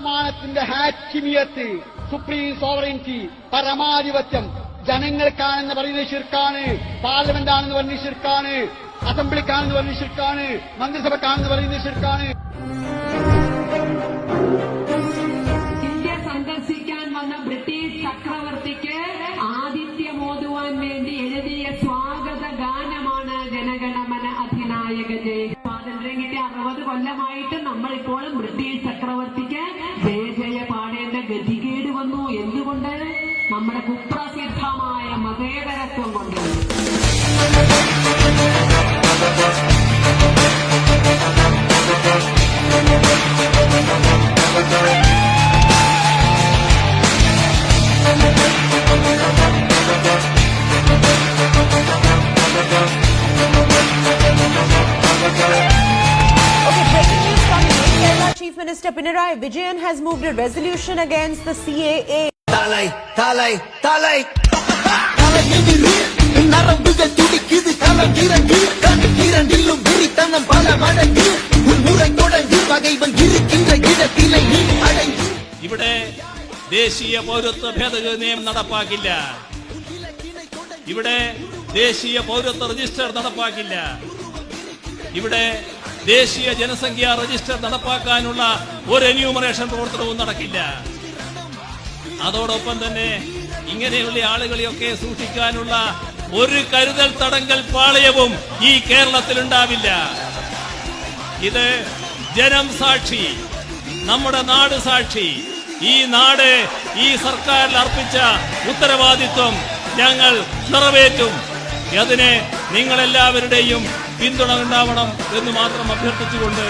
പ്രമാണത്തിന്റെ ഹാറ്റിമിയത്ത് supreme sovereignty പരമാധിപത്യം. ജനങ്ങൾക്കാണെന്ന് പറയുന്നത് ശിർക്കാണ് parliament ആണെന്ന് പറയുന്നത് ശിർക്കാണ് അസംബ്ലിക്കാണെന്ന് പറയുന്നത് ശിർക്കാണ് മന്ത്രിസഭക്കാണെന്ന് പറയുന്നത് ശിർക്കാണ്. ഇന്ത്യ സന്ദർശിക്കാൻ വന്ന ബ്രിട്ടീഷ് ചക്രവർത്തിക്ക് ആതിഥ്യം ഓതുവാൻ വേണ്ടി എഴുതിയ സ്വാഗത ഗാനമാണ് ജനഗണമന അധിനായക ജയ സ്വാതന്ത്ര്യം കിട്ടിയ അറുപത് കൊല്ലമായിട്ട് നമ്മളിപ്പോഴും ബ്രിട്ടീഷ് പാടേണ്ട വന്നു എന്തുകൊണ്ട്? നമ്മുടെ കുപ്രസിദ്ധമായ മതേതരത്വം കൊണ്ട്. Minister Pinarayi Vijayan has moved a resolution against the CAA. Talai, talai, talai. ഇവിടെ ദേശീയ പൗരത്വ ഭേദഗതി നിയമം നടപ്പാക്കില്ല ഇവിടെ ദേശീയ പൗരത്വ രജിസ്റ്റർ നടപ്പാക്കില്ല ഇവിടെ ദേശീയ ജനസംഖ്യാ രജിസ്റ്റർ നടപ്പാക്കാനുള്ള ഒരു എന്യൂമറേഷൻ പ്രവർത്തനവും നടക്കില്ല. അതോടൊപ്പം തന്നെ ഇങ്ങനെയുള്ള ആളുകളെയൊക്കെ സൂക്ഷിക്കാനുള്ള ഒരു കരുതൽ തടങ്കൽ പാളയവും ഈ കേരളത്തിൽ ഉണ്ടാവില്ല. ഇത് ജനം സാക്ഷി നമ്മുടെ നാട് സാക്ഷി ഈ നാട് ഈ സർക്കാരിൽ അർപ്പിച്ച ഉത്തരവാദിത്വം ഞങ്ങൾ നിറവേറ്റും. അതിന് നിങ്ങളെല്ലാവരുടെയും പിന്തുണ ഉണ്ടാവണം എന്ന് മാത്രം അഭ്യർത്ഥിച്ചുകൊണ്ട്